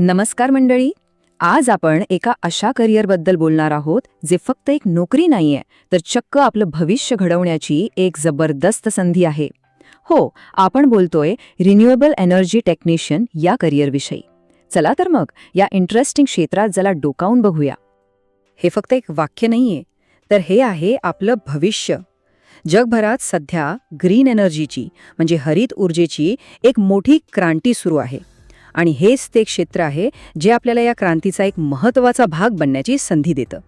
नमस्कार मंडळी. आज आपण एका अशा करिअरबद्दल बोलणार आहोत जे फक्त एक नोकरी नाहीये तर चक्क आपलं भविष्य घडवण्याची एक जबरदस्त संधी आहे. हो आपण बोलतोय रिन्युएबल एनर्जी टेक्निशियन या करिअरविषयी चला तर मग या इंटरेस्टिंग क्षेत्रात जरा डोकावून बघूया. हे फक्त एक वाक्य नाहीये तर हे आहे आपलं भविष्य. जगभरात सध्या ग्रीन एनर्जीची म्हणजे हरित ऊर्जेची एक मोठी क्रांती सुरू आहे. आणि हेच ते क्षेत्र आहे जे आपल्याला या क्रांतीचा एक महत्त्वाचा भाग बनण्याची संधी देतं.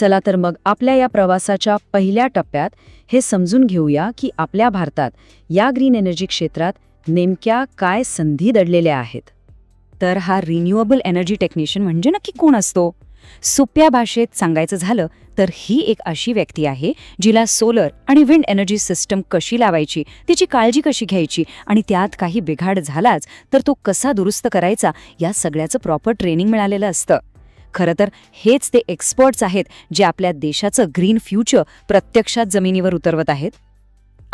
चला तर मग आपल्या या प्रवासाच्या पहिल्या टप्प्यात हे समजून घेऊया की आपल्या भारतात या ग्रीन एनर्जी क्षेत्रात नेमक्या काय संधी दडलेल्या आहेत. तर हा रिन्युएबल एनर्जी टेक्निशियन म्हणजे नक्की कोण असतो? सोप्या भाषेत सांगायचं झालं तर ही एक अशी व्यक्ती आहे जिला सोलर आणि विंड एनर्जी सिस्टम कशी लावायची तिची काळजी कशी घ्यायची आणि त्यात काही बिघाड झालाच तर तो कसा दुरुस्त करायचा या सगळ्याचं प्रॉपर ट्रेनिंग मिळालेलं असतं. खरं तर हेच ते एक्सपर्ट्स आहेत जे आपल्या देशाचं ग्रीन फ्युचर प्रत्यक्षात जमिनीवर उतरवत आहेत.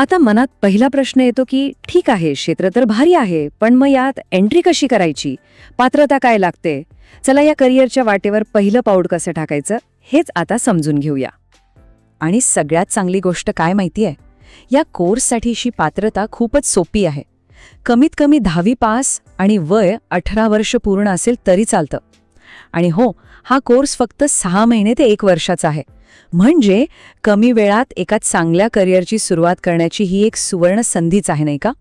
आता मनात पहिला प्रश्न येतो की ठीक आहे क्षेत्र तर भारी आहे पण मग यात एंट्री कशी करायची? पात्रता काय लागते? चला या करिअरच्या वाटेवर पहिलं पाऊल कसं टाकायचं हेच आता समजून घेऊया. आणि सगळ्यात चांगली गोष्ट काय माहितीये या कोर्ससाठीची पात्रता खूपच सोपी आहे. कमीत कमी दहावी पास आणि वय अठरा वर्ष पूर्ण असेल तरी चालतं. आणि हो हा कोर्स फक्त सहा महिने ते एक वर्षाचा आहे. म्हणजे कमी वेळात एका चांगल्या करिअरची सुरुवात करण्याची ही एक सुवर्ण संधीच आहे नाही का?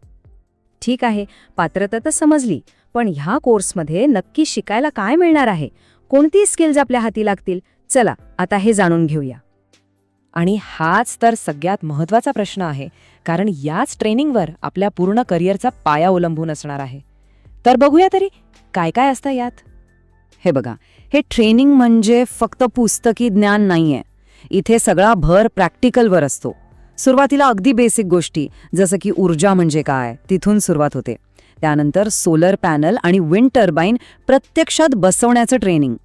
ठीक आहे पात्रता तर समजली पण ह्या कोर्समध्ये नक्की शिकायला काय मिळणार आहे? कोणती स्किल्स आपल्या हाती लागतील? चला आता हे जाणून घेऊया. आणि हाच तर सगळ्यात महत्त्वाचा प्रश्न आहे कारण याच ट्रेनिंगवर आपल्या पूर्ण करिअरचा पाया अवलंबून असणार आहे. तर बघूया तरी काय काय असतं यात? हे बघा हे ट्रेनिंग म्हणजे फक्त पुस्तकी ज्ञान नाहीये. इथे सगळा भर प्रॅक्टिकलवर असतो. सुरुवातीला अगदी बेसिक गोष्टी जसं की ऊर्जा म्हणजे काय तिथून सुरुवात होते. त्यानंतर सोलर पॅनल आणि विंड टर्बाईन प्रत्यक्षात बसवण्याचं ट्रेनिंग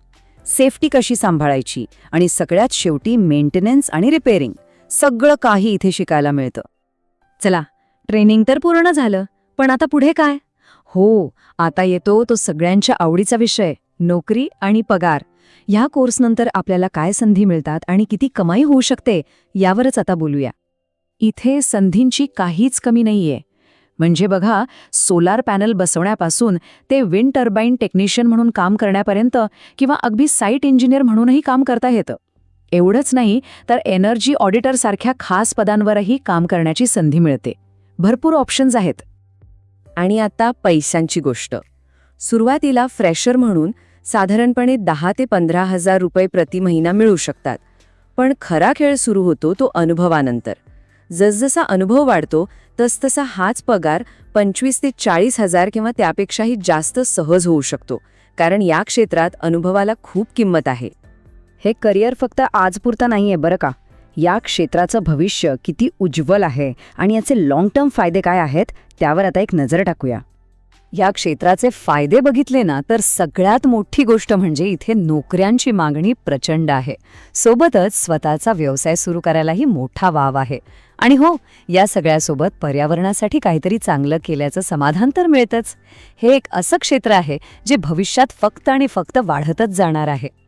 सेफ्टी कशी सांभाळायची आणि सगळ्यात शेवटी मेंटेनन्स आणि रिपेअरिंग सगळं काही इथे शिकायला मिळतं. चला ट्रेनिंग तर पूर्ण झालं पण आता पुढे काय? हो आता येतो तो सगळ्यांच्या आवडीचा विषय. नोकरी आणि पगार. ह्या कोर्सनंतर आपल्याला काय संधी मिळतात आणि किती कमाई होऊ शकते यावरच आता बोलूया. इथे संधींची काहीच कमी नाहीये. म्हणजे बघा सोलार पॅनल बसवण्यापासून ते विंड टर्बाईन टेक्निशियन म्हणून काम करण्यापर्यंत किंवा अगदी साईट इंजिनियर म्हणूनही काम करता येतं. एवढंच नाही तर एनर्जी ऑडिटरसारख्या खास पदांवरही काम करण्याची संधी मिळते. भरपूर ऑप्शन्स आहेत. आणि आता पैशांची गोष्ट. सुरुवातीला फ्रेशर म्हणून साधारणपणे दहा ते पंधरा हजार रुपये प्रति महिना मिळू शकतात. पण खरा खेळ सुरू होतो तो अनुभवानंतर. जसजसा अनुभव वाढतो तसतसा हाच पगार पंचवीस ते चाळीस हजार किंवा त्यापेक्षाही जास्त सहज होऊ शकतो कारण या क्षेत्रात अनुभवाला खूप किंमत आहे. हे करिअर फक्त आजपुरता नाहीये बरं का? या क्षेत्राचं भविष्य किती उज्ज्वल आहे आणि याचे लाँग टर्म फायदे काय आहेत त्यावर आता एक नजर टाकूया. या क्षेत्राचे फायदे बघितले ना तर सगळ्यात मोठी गोष्ट म्हणजे इथे नोकऱ्यांची मागणी प्रचंड आहे. सोबतच स्वतःचा व्यवसाय सुरू करायलाही मोठा वाव आहे. आणि हो या सगळ्यासोबत पर्यावरणासाठी काहीतरी चांगलं केल्याचं समाधान तर मिळतंच. हे एक असं क्षेत्र आहे जे भविष्यात फक्त आणि फक्त वाढतच जाणार आहे.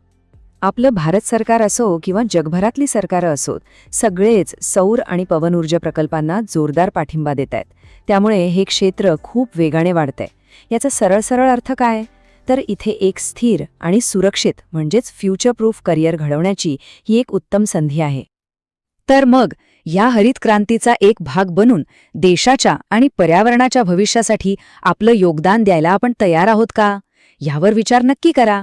आपलं भारत सरकार असो किंवा जगभरातली सरकारं असोत सगळेच सौर आणि पवन ऊर्जा प्रकल्पांना जोरदार पाठिंबा देत आहेत त्यामुळे हे क्षेत्र खूप वेगाने वाढतंय. याचा सरळ सरळ अर्थ काय? तर इथे एक स्थिर आणि सुरक्षित म्हणजेच फ्युचर प्रूफ करिअर घडवण्याची ही एक उत्तम संधी आहे. तर मग या हरित क्रांतीचा एक भाग बनून देशाच्या आणि पर्यावरणाच्या भविष्यासाठी आपलं योगदान द्यायला आपण तयार आहोत का? यावर विचार नक्की करा.